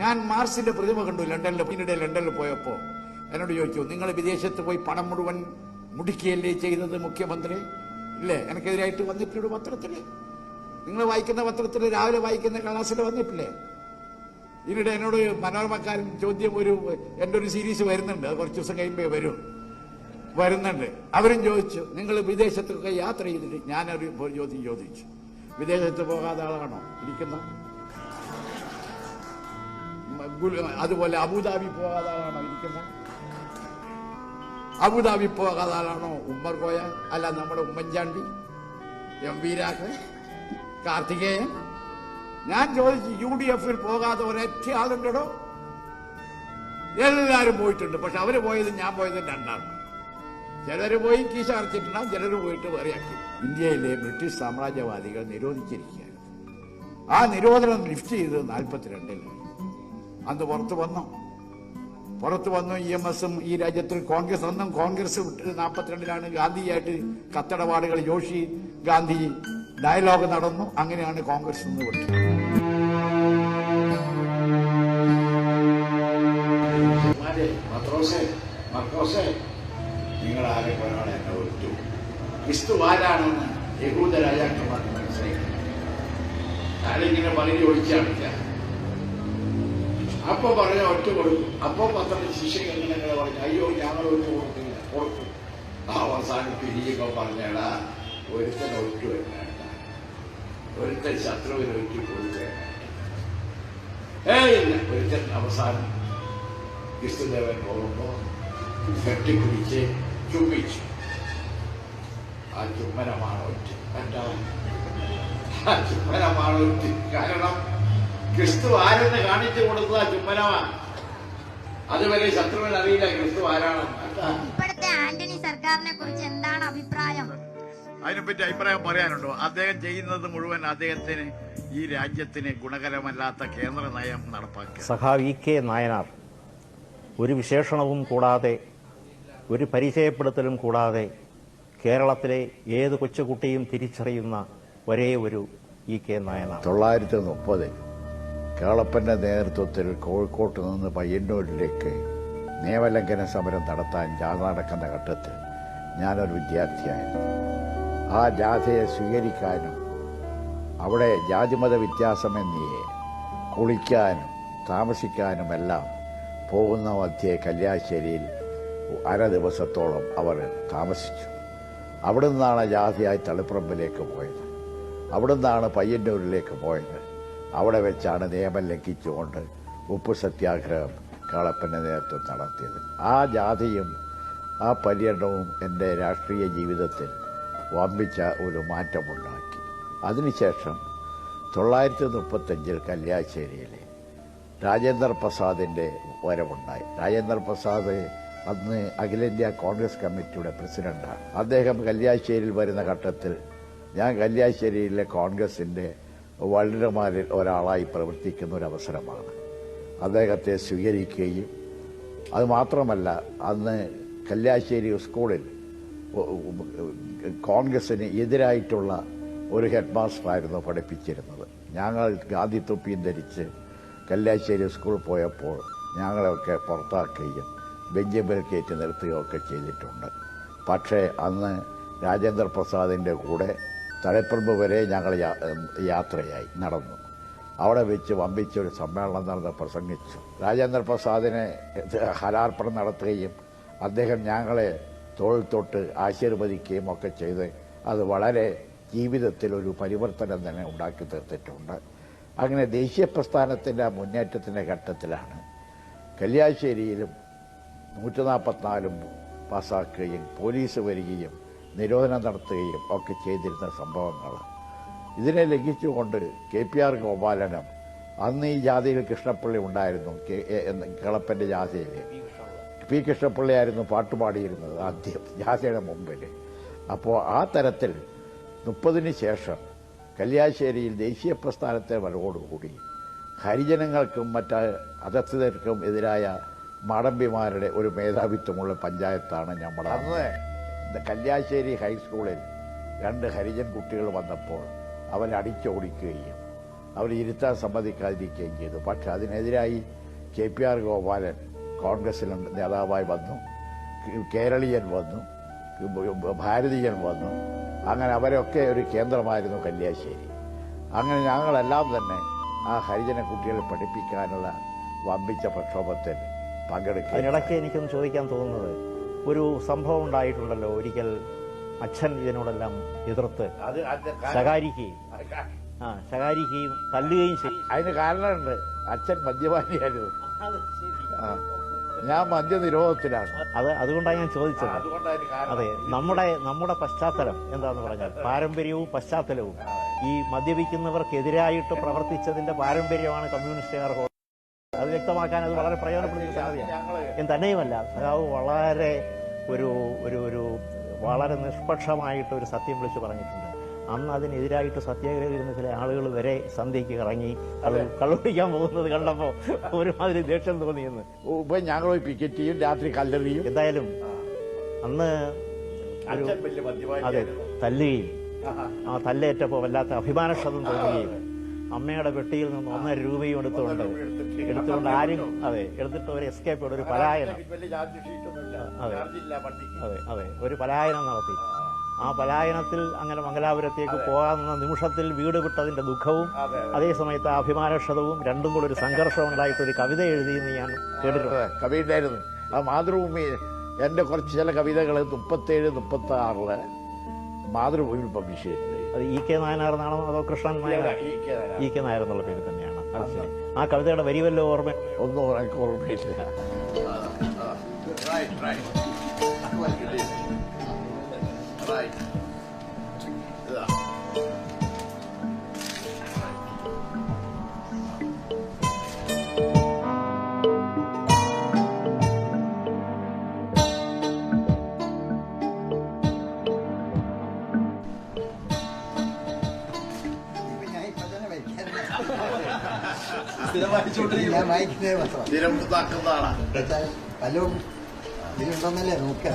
ഞാൻ മാർസിന്റെ പ്രതിമ കണ്ടു ലണ്ടനിൽ പിന്നീട് ലണ്ടനിൽ പോയപ്പോ എന്നോട് ചോദിച്ചു നിങ്ങൾ വിദേശത്ത് പോയി പണം മുഴുവൻ മുടിക്കുകയല്ലേ ചെയ്തത് മുഖ്യമന്ത്രി? ഇല്ലേ എനിക്കെതിരായിട്ട് വന്നിട്ടുണ്ട് പത്രത്തിൽ. നിങ്ങൾ വായിക്കുന്ന പത്രത്തിൽ രാവിലെ വായിക്കുന്ന ക്ലാസ്സിൽ വന്നിട്ടില്ലേ? ഇതിനിടെ എന്നോട് മനോരമക്കാരൻ ചോദ്യം ഒരു എന്റെ ഒരു സീരീസ് വരുന്നുണ്ട് അത് കുറച്ച് ദിവസം കഴിയുമ്പോ വരും. വരുന്നുണ്ട്. അവരും ചോദിച്ചു നിങ്ങൾ വിദേശത്തൊക്കെ യാത്ര ചെയ്തിട്ട്? ഞാനൊരു ചോദ്യം ചോദിച്ചു. വിദേശത്ത് പോകാതെ ആളാണോ ഇരിക്കുന്ന അതുപോലെ അബുദാബി പോകാതെ ആളാണോ ഇരിക്കുന്ന? അബുദാബി പോകാതെ ഉമ്മർ കോയ അല്ല നമ്മുടെ ഉമ്മൻചാണ്ടി എം വി രാഘവൻ കാർത്തികേയൻ. ഞാൻ ചോദിച്ചു യു ഡി എഫിൽ പോകാതെ ഒരൊറ്റ ആളുണ്ടോ? എല്ലാവരും പോയിട്ടുണ്ട്. പക്ഷെ അവർ പോയത് ഞാൻ പോയത് രണ്ടാണ് ചിലര് പോയി കീശ അടച്ചിട്ടുണ്ടാവും ചിലര് പോയിട്ട് വേറെയാക്കി ഇന്ത്യയിലെ ബ്രിട്ടീഷ് സാമ്രാജ്യവാദികൾ നിരോധിച്ചിരിക്കുകയാണ്. ആ നിരോധനം ലിഫ്റ്റ് ചെയ്തത് നാൽപ്പത്തിരണ്ടിൽ അന്ന് പുറത്തു വന്നു. പുറത്തു വന്നു ഇ എം എസും ഈ രാജ്യത്തിൽ കോൺഗ്രസ് ഒന്നും കോൺഗ്രസ് നാൽപ്പത്തിരണ്ടിലാണ് ഗാന്ധിയായിട്ട് കത്തടപാടുകൾ ജോഷി ഗാന്ധി ഡയലോഗ് നടന്നു. അങ്ങനെയാണ് കോൺഗ്രസ് നിന്ന് വിട്ടത്. നിങ്ങൾ ആരെ കൊണ്ടാണ് എന്നെ ഒറ്റു ക്രിസ്തു ആരാണെന്ന് യഹൂദ രാജാക്കന്മാർക്ക് മനസ്സിലാക്കി ആരെങ്കിലും പകുതി അപ്പൊ പറഞ്ഞ ഒറ്റ കൊടുക്കും അപ്പൊ പന്ത്രണ്ട് ശിഷ്യങ്ങൾ ഇങ്ങനെ പറഞ്ഞു അയ്യോ ഞങ്ങൾ ഒറ്റ കൊടുക്കില്ല കൊടുക്കും അവസാനം പിരിയൊക്കെ പറഞ്ഞേടാ ഒരുത്തൻ ഒറ്റ വേണ്ട ഒരുത്തൻ ശത്രുവിന് ഒറ്റ കൊടുക്കുക ഒരുത്തൻ അവസാനം ക്രിസ്തുദേവൻ പോകുമ്പോ കെട്ടിപ്പിടിച്ച് ചുമ്പിച്ചു ആ ചുമ്മനമാണ് ഒറ്റ. എന്താ? ആ ചുമ്മനമാണ് ഒറ്റ. കാരണം ക്രിസ്തു ആരെന്ന് കാണിച്ചു കൊടുക്കുക ചുമ്മലമാണ് ചുംബനമാണ് അതുവരെ ശത്രുവിന് അറിയില്ല ക്രിസ്തു ആരാണെന്ന് എന്താ? ഇപ്പോഴത്തെ ആന്റണി സർക്കാരിനെ കുറിച്ച് എന്താണ് അഭിപ്രായം? അതിനെപ്പറ്റി അഭിപ്രായം പറയാനുണ്ടോ? അദ്ദേഹം ചെയ്യുന്നത് മുഴുവൻ അദ്ദേഹത്തിന് ഈ രാജ്യത്തിന് ഗുണകരമല്ലാത്ത കേന്ദ്ര നയം നടപ്പാക്കി സഖാവ് ഇ കെ നായനാർ ഒരു വിശേഷണവും കൂടാതെ ഒരു പരിചയപ്പെടുത്തലും കൂടാതെ കേരളത്തിലെ ഏത് കൊച്ചുകുട്ടിയും തിരിച്ചറിയുന്ന ഒരേ ഒരു ഇ കെ നായനാർ. തൊള്ളായിരത്തി മുപ്പതിൽ കേളപ്പന്റെ നേതൃത്വത്തിൽ കോഴിക്കോട്ട് നിന്ന് പയ്യന്നൂരിലേക്ക് നിയമലംഘന സമരം നടത്താൻ ജാഥ നടക്കുന്ന ഘട്ടത്തിൽ ഞാനൊരു വിദ്യാർത്ഥിയായിരുന്നു. ആ ജാഥയെ സ്വീകരിക്കാനും അവിടെ ജാതിമത വ്യത്യാസമെന്നിയെ കുളിക്കാനും താമസിക്കാനുമെല്ലാം പോകുന്ന മധ്യേ കല്യാശ്ശേരിയിൽ അര ദിവസത്തോളം അവർ താമസിച്ചു. അവിടെ നിന്നാണ് ജാഥയായി തളിപ്പറമ്പിലേക്ക് പോയത്. അവിടെ നിന്നാണ് പയ്യന്നൂരിലേക്ക് പോയത്. അവിടെ വെച്ചാണ് നിയമം ലംഘിച്ചുകൊണ്ട് ഉപ്പ് സത്യാഗ്രഹം കളപ്പന്റെ നേതൃത്വം നടത്തിയത്. ആ ജാതിയും ആ പര്യടനവും എന്റെ രാഷ്ട്രീയ ജീവിതത്തിൽ വമ്പിച്ച ഒരു മാറ്റമുണ്ടാക്കി. അതിനുശേഷം തൊള്ളായിരത്തി മുപ്പത്തഞ്ചിൽ കല്യാശ്ശേരിയിലെ രാജേന്ദ്ര പ്രസാദിന്റെ വരവുണ്ടായി. രാജേന്ദ്ര പ്രസാദ് അന്ന് അഖിലേന്ത്യാ കോൺഗ്രസ് കമ്മിറ്റിയുടെ പ്രസിഡന്റാണ്. അദ്ദേഹം കല്യാശ്ശേരിയിൽ വരുന്ന ഘട്ടത്തിൽ ഞാൻ കല്യാശ്ശേരിയിലെ കോൺഗ്രസിന്റെ വള്ളിരമാരിൽ ഒരാളായി പ്രവർത്തിക്കുന്ന ഒരു അവസരമാണ് അദ്ദേഹത്തെ സ്വീകരിക്കുകയും അത് മാത്രമല്ല അന്ന് കല്യാശ്ശേരി സ്കൂളിൽ കോൺഗ്രസിന് എതിരായിട്ടുള്ള ഒരു ഹെഡ് മാസ്റ്ററായിരുന്നു പഠിപ്പിച്ചിരുന്നത്. ഞങ്ങൾ ഗാന്ധി തൊപ്പിയും ധരിച്ച് കല്യാശ്ശേരി സ്കൂളിൽ പോയപ്പോൾ ഞങ്ങളെയൊക്കെ പുറത്താക്കുകയും ബെഞ്ചമിൽ കയറ്റി നിർത്തുകയൊക്കെ ചെയ്തിട്ടുണ്ട്. പക്ഷേ അന്ന് രാജേന്ദ്ര പ്രസാദിന്റെ കൂടെ തളിപ്പറമ്പ് വരെ ഞങ്ങൾ യാത്രയായി നടന്നു. അവിടെ വെച്ച് വമ്പിച്ച് ഒരു സമ്മേളനം നടന്ന് പ്രസംഗിച്ചു. രാജേന്ദ്ര പ്രസാദിനെ ഹലാർപ്പണം നടത്തുകയും അദ്ദേഹം ഞങ്ങളെ തോൾ തൊട്ട് ആശീർവദിക്കുകയും ഒക്കെ ചെയ്ത് അത് വളരെ ജീവിതത്തിൽ ഒരു പരിവർത്തനം തന്നെ ഉണ്ടാക്കി തീർത്തിട്ടുണ്ട്. അങ്ങനെ ദേശീയ പ്രസ്ഥാനത്തിന്റെ ആ മുന്നേറ്റത്തിന്റെ ഘട്ടത്തിലാണ് കല്യാശ്ശേരിയിലും നൂറ്റി നാൽപ്പത്തിനാലും പാസ്സാക്കുകയും പോലീസ് വരികയും നിരോധനം നടത്തുകയും ഒക്കെ ചെയ്തിരുന്ന സംഭവങ്ങൾ. ഇതിനെ ലംഘിച്ചുകൊണ്ട് കെ പി ആർ ഗോപാലനും അന്ന് ഈ ജാതിയിൽ കൃഷ്ണപ്പള്ളി ഉണ്ടായിരുന്നു കിളപ്പന്റെ ജാതിയിൽ. പി കൃഷ്ണപ്പള്ളിയായിരുന്നു പാട്ടുപാടിയിരുന്നത് ആദ്യം ജാതിയുടെ മുമ്പിൽ. അപ്പോൾ ആ തരത്തിൽ മുപ്പതിന് ശേഷം കല്യാശ്ശേരിയിൽ ദേശീയ പ്രസ്ഥാനത്തെ വരവോടുകൂടി ഹരിജനങ്ങൾക്കും മറ്റ് അധസ്ഥിതർക്കും എതിരായ മാടമ്പിമാരുടെ ഒരു മേധാവിത്വമുള്ള പഞ്ചായത്താണ് നമ്മുടെ അന്ന് കല്യാശ്ശേരി ഹൈസ്കൂളിൽ രണ്ട് ഹരിജൻ കുട്ടികൾ വന്നപ്പോൾ അവരെ അടിച്ചോടിക്കുകയും അവർ ഇരുത്താൻ സമ്മതിക്കാതിരിക്കുകയും ചെയ്തു. പക്ഷെ അതിനെതിരായി കെ പി ആർ ഗോപാലൻ കോൺഗ്രസിൽ നേതാവായി വന്നു കേരളീയൻ വന്നു ഭാരതീയൻ വന്നു. അങ്ങനെ അവരൊക്കെ ഒരു കേന്ദ്രമായിരുന്നു കല്യാശ്ശേരി. അങ്ങനെ ഞങ്ങളെല്ലാം തന്നെ ആ ഹരിജന കുട്ടികളെ പഠിപ്പിക്കാനുള്ള വമ്പിച്ച പ്രക്ഷോഭത്തിൽ പങ്കെടുക്കുക അതിനിടയ്ക്ക് എനിക്കൊന്ന് ചോദിക്കാൻ തോന്നുന്നത് ഒരു സംഭവം ഉണ്ടായിട്ടുണ്ടല്ലോ. ഒരിക്കൽ അച്ഛൻ ഇതിനോടെല്ലാം എതിർത്ത് ശകാരിക്കുകയും. ആ ശകാരിക്കുകയും തല്ലുകയും ചെയ്യും അതിന് കാരണമുണ്ട്. അച്ഛൻ മദ്യപാനിയായിരുന്നു. ഞാൻ മദ്യനിരോധത്തിലാണ്. അത് അതുകൊണ്ടാണ് ഞാൻ ചോദിച്ചത്. അതെ നമ്മുടെ നമ്മുടെ പശ്ചാത്തലം എന്താന്ന് പറഞ്ഞാൽ പാരമ്പര്യവും പശ്ചാത്തലവും. ഈ മദ്യപിക്കുന്നവർക്കെതിരായിട്ട് പ്രവർത്തിച്ചതിന്റെ പാരമ്പര്യമാണ് കമ്മ്യൂണിസ്റ്റുകാർ അത് വ്യക്തമാക്കാൻ അത് വളരെ പ്രയോജനപ്പെടുന്ന സംഗതിയാണ്. തന്നെയുമല്ല സഖാവ് വളരെ ഒരു ഒരു ഒരു വളരെ നിഷ്പക്ഷമായിട്ട് ഒരു സത്യം വിളിച്ച് പറഞ്ഞിട്ടുണ്ട്. അന്ന് അതിനെതിരായിട്ട് സത്യാഗ്രഹം ഇരുന്ന ചില ആളുകൾ വരെ സന്ധ്യയ്ക്ക് ഇറങ്ങി അത് കള്ളുപിടിക്കാൻ പോകുന്നത് കണ്ടപ്പോൾ ഒരുമാതിരി ദേഷ്യം തോന്നിയെന്ന്. ഇപ്പൊ ഞങ്ങൾ പോയി പിക്കറ്റ് ചെയ്യും രാത്രി കല്ലെറിയും. എന്തായാലും അന്ന് ഒരു അതെ തല്ലുകയും ആ തല്ലേറ്റപ്പോൾ വല്ലാത്ത അഭിമാനക്ഷതം തോന്നുകയും അമ്മയുടെ പെട്ടിയിൽ നിന്ന് ഒന്നര രൂപയും എടുത്തുകൊണ്ട് എടുത്തുകൊണ്ട് ആരും അതെ എടുത്തിട്ട് ഒരു എസ്കേപ്പ് ഒരു പലായനം. അതെ. അതെ അതെ ഒരു പലായനം നടത്തി. ആ. പലായനത്തിൽ അങ്ങനെ മംഗലാപുരത്തേക്ക് പോകാവുന്ന നിമിഷത്തിൽ വീട് വിട്ടതിന്റെ ദുഃഖവും അതെ, അതേ. സമയത്ത് ആ അഭിമാനക്ഷതവും രണ്ടും കൂടെ ഒരു സംഘർഷം ഉണ്ടായിട്ട് ഒരു കവിത എഴുതിയെന്ന് ഞാൻ കേട്ടിട്ടുണ്ട്. കവി ഉണ്ടായിരുന്നു ആ മാതൃഭൂമി എന്റെ കുറച്ച് ചില കവിതകൾ മുപ്പത്തേഴ് മുപ്പത്തി ആറിൽ മാതൃഭൂമിയിൽ പബ്ലിഷ് ചെയ്തിട്ടുണ്ട്. അത് ഇ കെ നായനാർ എന്നാണോ അതോ കൃഷ്ണൻ നായർ ഇ കെ നായർ എന്നുള്ള പേര് തന്നെയാണ്. അത് ശരി. ആ കവിതയുടെ വരി വല്ല ഓർമ്മ? ഒന്നും റൈറ്റ് ഓർമ്മയില്ല. ഞാൻ വായിക്കുന്നത് പത്രമാണ്. എന്നുവെച്ചാൽ വല്ലതും ഇതിലുണ്ടെന്നല്ലേ നോക്കുക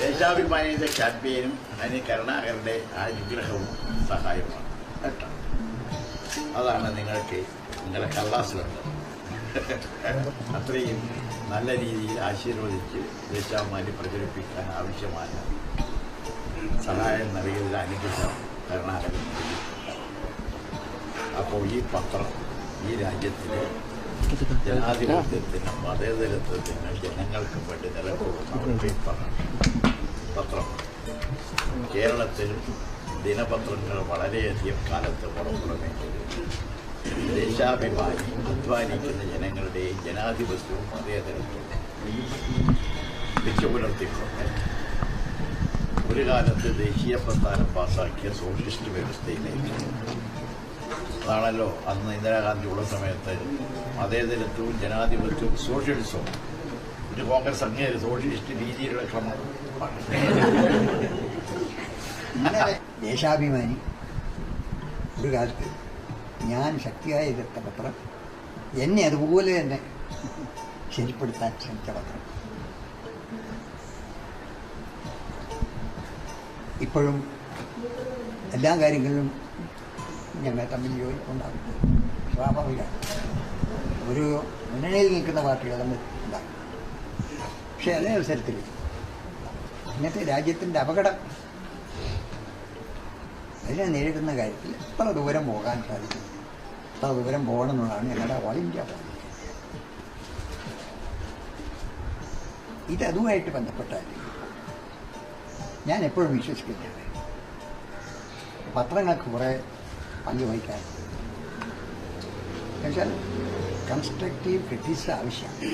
ദേശാഭിമാനിയുടെ ക്യാമ്പയിനും അതിന് കരുണാകരന്റെ ആ സഹായവുമാണ്. കേട്ടോ അതാണ് നിങ്ങൾക്ക് നിങ്ങളുടെ വേണ്ടത് അത്രയും നല്ല രീതിയിൽ ആശീർവദിച്ച് ദേശാഭിമാനി പ്രചരിപ്പിക്കാൻ ആവശ്യമായ സഹായം നൽകിയതിൽ അനുഗ്രഹം കരുണാകരൻ അപ്പോൾ ഈ പത്രം ഈ രാജ്യത്തിലെ ജനാധിപത്യത്തിനും മതേതരത്വത്തിനും ജനങ്ങൾക്ക് വേണ്ടി നിലകൊള്ളുന്ന ഒരു പേപ്പറാണ് പത്രം. കേരളത്തിൽ ദിനപത്രങ്ങൾ വളരെയധികം കാലത്ത് പുറപ്പെടുമെങ്കിലും ദേശാഭിമാനി അധ്വാനിക്കുന്ന ജനങ്ങളുടെയും ജനാധിപത്യവും മതേതരത്വവും വെച്ചു പുലർത്തിക്കൊണ്ട് ഒരു കാലത്ത് ദേശീയ പ്രസ്ഥാനം പാസാക്കിയ സോഷ്യലിസ്റ്റ് വ്യവസ്ഥയിലേക്ക് അതാണല്ലോ അന്ന് ഇന്ദിരാഗാന്ധി ഉള്ള സമയത്ത് മതേതരത്വവും ജനാധിപത്യവും സോഷ്യലിസവും. ഒരു കോൺഗ്രസ് അംഗീകാര സോഷ്യലിസ്റ്റ് രീതിയിലുള്ള ഇങ്ങനെ ദേശാഭിമാനി ഒരു കാലത്ത് ഞാൻ ശക്തിയായി എതിർത്ത പത്രം എന്നെ അതുപോലെ തന്നെ ശരിപ്പെടുത്താൻ ശ്രമിച്ച പത്രം. ഇപ്പോഴും എല്ലാ കാര്യങ്ങളിലും ഞങ്ങൾ തമ്മിൽ ഉണ്ടാകും സ്വാഭാവികമാണ് ഒരു മുന്നണിയിൽ നിൽക്കുന്ന പാർട്ടികൾ തമ്മിൽ ഉണ്ടാകും. പക്ഷെ അതേ അവസരത്തിൽ ഇന്നത്തെ രാജ്യത്തിന്റെ അപകടം അതിനെ നേരിടുന്ന കാര്യത്തിൽ എത്ര ദൂരം പോകാൻ സാധിക്കും? എത്ര ദൂരം പോകണം എന്നുള്ളതാണ് ഞങ്ങളുടെ ഓൾ ഇന്ത്യ പോളിസി ഇത് അതുമായിട്ട് ബന്ധപ്പെട്ട ഞാൻ എപ്പോഴും വിശ്വസിക്കുന്നുണ്ട് പത്രങ്ങൾക്ക് കുറേ പങ്ക് വഹിക്കാൻ എന്നുവെച്ചാൽ കൺസ്ട്രക്റ്റീവ് ക്രിറ്റിക്സ് ആവശ്യമാണ്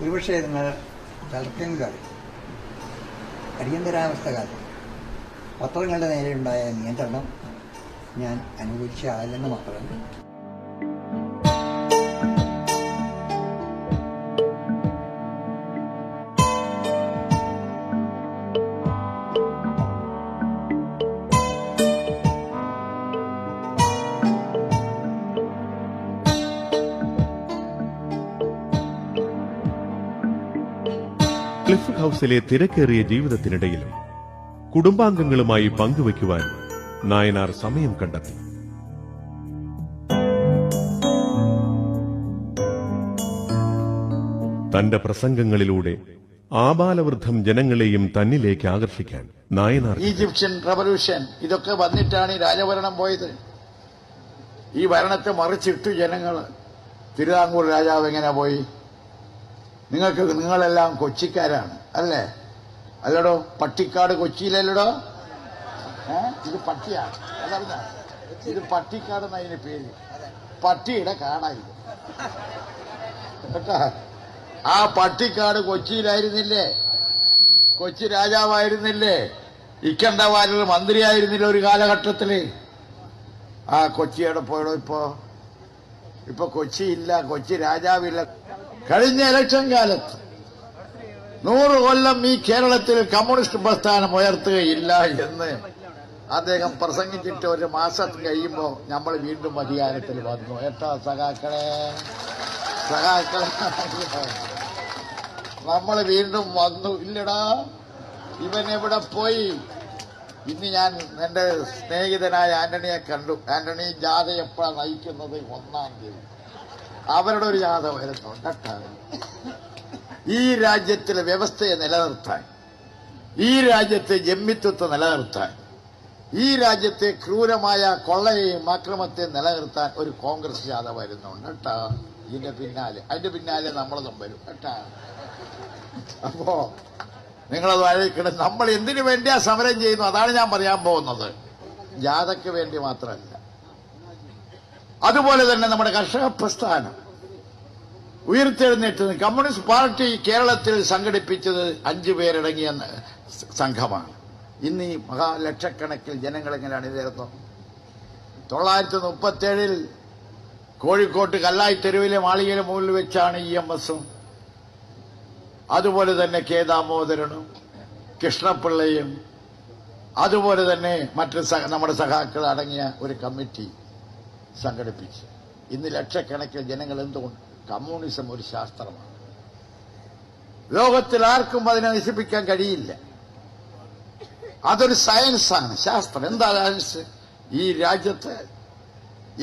ഒരുപക്ഷെ നിങ്ങൾ ചിലർക്കെങ്കിലും കാലം അടിയന്തരാവസ്ഥ കാലം പത്രങ്ങളുടെ നേരെയുണ്ടായ നിയന്ത്രണം ഞാൻ അനുഭവിച്ച ആളല്ലെന്ന് മാത്രമല്ല. ക്ലബ് ഹൗസിലെ തിരക്കേറിയ ജീവിതത്തിനിടയിലും കുടുംബാംഗങ്ങളുമായി പങ്കുവയ്ക്കുവാൻ നായനാർ സമയം കണ്ടെത്തി. തന്റെ പ്രസംഗങ്ങളിലൂടെ ആബാലവൃദ്ധം ജനങ്ങളെയും തന്നിലേക്ക് ആകർഷിക്കാൻ നായനാർ ഈജിപ്ഷ്യൻ റവല്യൂഷൻ ഇതൊക്കെ വന്നിട്ടാണ് ഈ രാജഭരണം പോയത്. ഈ ഭരണത്തെ മറിച്ചിട്ടു ജനങ്ങൾ തിരുവിതാംകൂർ രാജാവ് എങ്ങനെ പോയി? നിങ്ങൾക്ക് നിങ്ങളെല്ലാം കൊച്ചിക്കാരാണ്. അല്ലേ? അല്ലടോ പട്ടിക്കാട് കൊച്ചിയിലല്ലടോ? ഇത് അതല്ല ഇത് പട്ടിക്കാട് എന്നതിന് പേര്? പട്ടിയുടെ കാടായി. ആ പട്ടിക്കാട് കൊച്ചിയിലായിരുന്നില്ലേ? കൊച്ചി രാജാവായിരുന്നില്ലേ? ഇക്കണ്ടവാലിൽ മന്ത്രിയായിരുന്നില്ല ഒരു കാലഘട്ടത്തിൽ? ആ കൊച്ചിയുടെ പോയടോ ഇപ്പോ? ഇപ്പൊ കൊച്ചിയില്ല കൊച്ചി രാജാവില്ല. കഴിഞ്ഞ ഇലക്ഷൻ കാലത്ത് നൂറ് കൊല്ലം ഈ കേരളത്തിൽ കമ്മ്യൂണിസ്റ്റ് പ്രസ്ഥാനം ഉയർത്തുകയില്ല എന്ന് അദ്ദേഹം പ്രസംഗിച്ചിട്ട് ഒരു മാസം കഴിയുമ്പോൾ നമ്മൾ വീണ്ടും അധികാരത്തിൽ വന്നു. ഏട്ടാ സഖാക്കളെ സഖാക്കളെ. നമ്മൾ വീണ്ടും വന്നു. ഇല്ലടാ ഇവൻ എവിടെ പോയി? ഇന്ന് ഞാൻ എന്റെ സ്നേഹിതനായ ആന്റണിയെ കണ്ടു. ആന്റണി ജാഥ എപ്പോഴാണ് നയിക്കുന്നത്? ഒന്നാം തീയതി. അവരുടെ ഒരു ജാഥ വരുന്നുണ്ട്. കേട്ടോ. ഈ രാജ്യത്തിലെ വ്യവസ്ഥയെ നിലനിർത്താൻ ഈ രാജ്യത്തെ ജമ്മിത്വത്തെ നിലനിർത്താൻ ഈ രാജ്യത്തെ ക്രൂരമായ കൊള്ളയെയും അക്രമത്തെ നിലനിർത്താൻ ഒരു കോൺഗ്രസ് ജാഥ വരുന്നുണ്ട് കേട്ടോ. ഇതിന്റെ പിന്നാലെ അതിന്റെ പിന്നാലെ നമ്മളതും വരും കേട്ടാ. അപ്പോ നിങ്ങളത് ആലോചിക്കണം നമ്മൾ എന്തിനു വേണ്ടിയാ സമരം ചെയ്യുന്നു? അതാണ് ഞാൻ പറയാൻ പോകുന്നത്. ജാഥയ്ക്ക് വേണ്ടി മാത്രമല്ല. അതുപോലെ തന്നെ നമ്മുടെ കർഷക പ്രസ്ഥാനം. ഉയർത്തെഴുന്നേറ്റത് കമ്മ്യൂണിസ്റ്റ് പാർട്ടി കേരളത്തിൽ സംഘടിപ്പിച്ചത് അഞ്ചു പേരടങ്ങിയ സംഘമാണ്. ഇന്ന് ഈ മഹാലക്ഷക്കണക്കിൽ ജനങ്ങൾ എങ്ങനെ അണിനിരന്നു തൊള്ളായിരത്തി മുപ്പത്തേഴിൽ കോഴിക്കോട്ട് കല്ലായി തെരുവിലെ മാളികയിലെ മുകളിൽ വെച്ചാണ് ഇ എം എസും. അതുപോലെ തന്നെ കെ ദാമോദരനും കൃഷ്ണപിള്ളയും അതുപോലെ തന്നെ മറ്റ് നമ്മുടെ സഖാക്കൾ അടങ്ങിയ ഒരു കമ്മിറ്റി സംഘടിപ്പിച്ചു. ഇന്ന് ലക്ഷക്കണക്കിന് ജനങ്ങൾ എന്തുകൊണ്ട് കമ്മ്യൂണിസം ഒരു ശാസ്ത്രമാണ്. ലോകത്തിൽ ആർക്കും അതിനെ നശിപ്പിക്കാൻ കഴിയില്ല. അതൊരു സയൻസാണ് ശാസ്ത്രം. എന്താ സയൻസ് ഈ രാജ്യത്ത്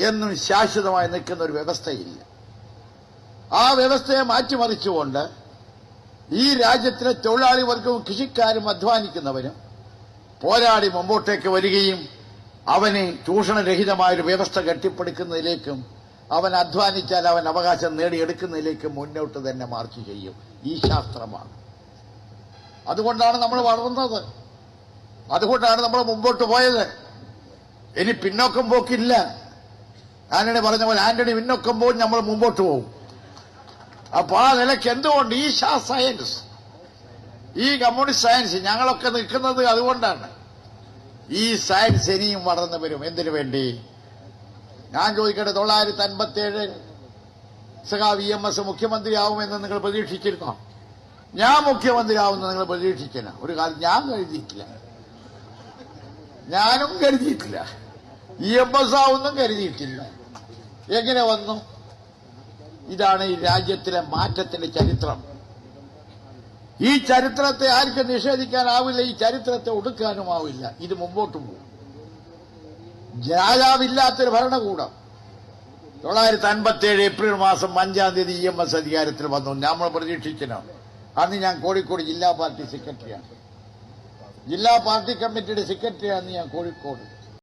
എന്നും ശാശ്വതമായി നിൽക്കുന്ന ഒരു വ്യവസ്ഥയില്ല. ആ വ്യവസ്ഥയെ മാറ്റിമറിച്ചുകൊണ്ട് ഈ രാജ്യത്തിലെ തൊഴിലാളി വർഗവും കൃഷിക്കാരും അധ്വാനിക്കുന്നവരും പോരാടി മുമ്പോട്ടേക്ക് വരികയും അവന് ചൂഷണരഹിതമായൊരു വ്യവസ്ഥ കെട്ടിപ്പടുക്കുന്നതിലേക്കും അവൻ അധ്വാനിച്ചാൽ അവൻ അവകാശം നേടിയെടുക്കുന്നതിലേക്ക് മുന്നോട്ട് തന്നെ മാർച്ച് ചെയ്യും. ഈ ശാസ്ത്രമാണ്. അതുകൊണ്ടാണ് നമ്മൾ വളർന്നത്. അതുകൊണ്ടാണ് നമ്മൾ മുമ്പോട്ട് പോയത്. ഇനി പിന്നോക്കം പോക്കില്ല. ആന്റണി പറഞ്ഞ പോലെ ആന്റണി പിന്നോക്കം പോകും നമ്മൾ മുമ്പോട്ട് പോകും അപ്പൊ ആ നിലയ്ക്ക് എന്തുകൊണ്ട് ഈ ശാ സയൻസ് ഈ കമ്മ്യൂണിസ്റ്റ് സയൻസ് ഞങ്ങളൊക്കെ നിൽക്കുന്നത് അതുകൊണ്ടാണ്. ഈ സയൻസ് ഇനിയും വളർന്നു വരും. എന്തിനു വേണ്ടി? ഞാൻ ചോദിക്കട്ടെ തൊള്ളായിരത്തി അൻപത്തി ഏഴ് സഖാവ് ഇ എം എസ് മുഖ്യമന്ത്രിയാവുമെന്ന് നിങ്ങൾ പ്രതീക്ഷിച്ചിരുന്നോ? ഞാൻ മുഖ്യമന്ത്രിയാവുമെന്ന് നിങ്ങൾ പ്രതീക്ഷിച്ചില്ല. ഒരു കാലം ഞാൻ കരുതിയിട്ടില്ല. ഞാനും കരുതിയിട്ടില്ല. ഇ എം എസ് ആവുന്നും കരുതിയിട്ടില്ല. എങ്ങനെ വന്നു? ഇതാണ് ഈ രാജ്യത്തിലെ മാറ്റത്തിന്റെ ചരിത്രം. ഈ ചരിത്രത്തെ ആർക്കും നിഷേധിക്കാനാവില്ല ഈ ചരിത്രത്തെ ഒടുക്കാനുമാവില്ല. ഇത് മുമ്പോട്ട് പോകും. രാജാവില്ലാത്തൊരു ഭരണകൂടം. തൊള്ളായിരത്തി അൻപത്തി ഏഴ് ഏപ്രിൽ മാസം അഞ്ചാം തീയതി ഇ എം എസ് അധികാരത്തിൽ വന്നു. നമ്മൾ പ്രതീക്ഷിക്കണം. അന്ന് ഞാൻ കോഴിക്കോട് ജില്ലാ പാർട്ടി സെക്രട്ടറിയാണ്. ജില്ലാ പാർട്ടി കമ്മിറ്റിയുടെ സെക്രട്ടറിയാണ് ഞാൻ കോഴിക്കോട്.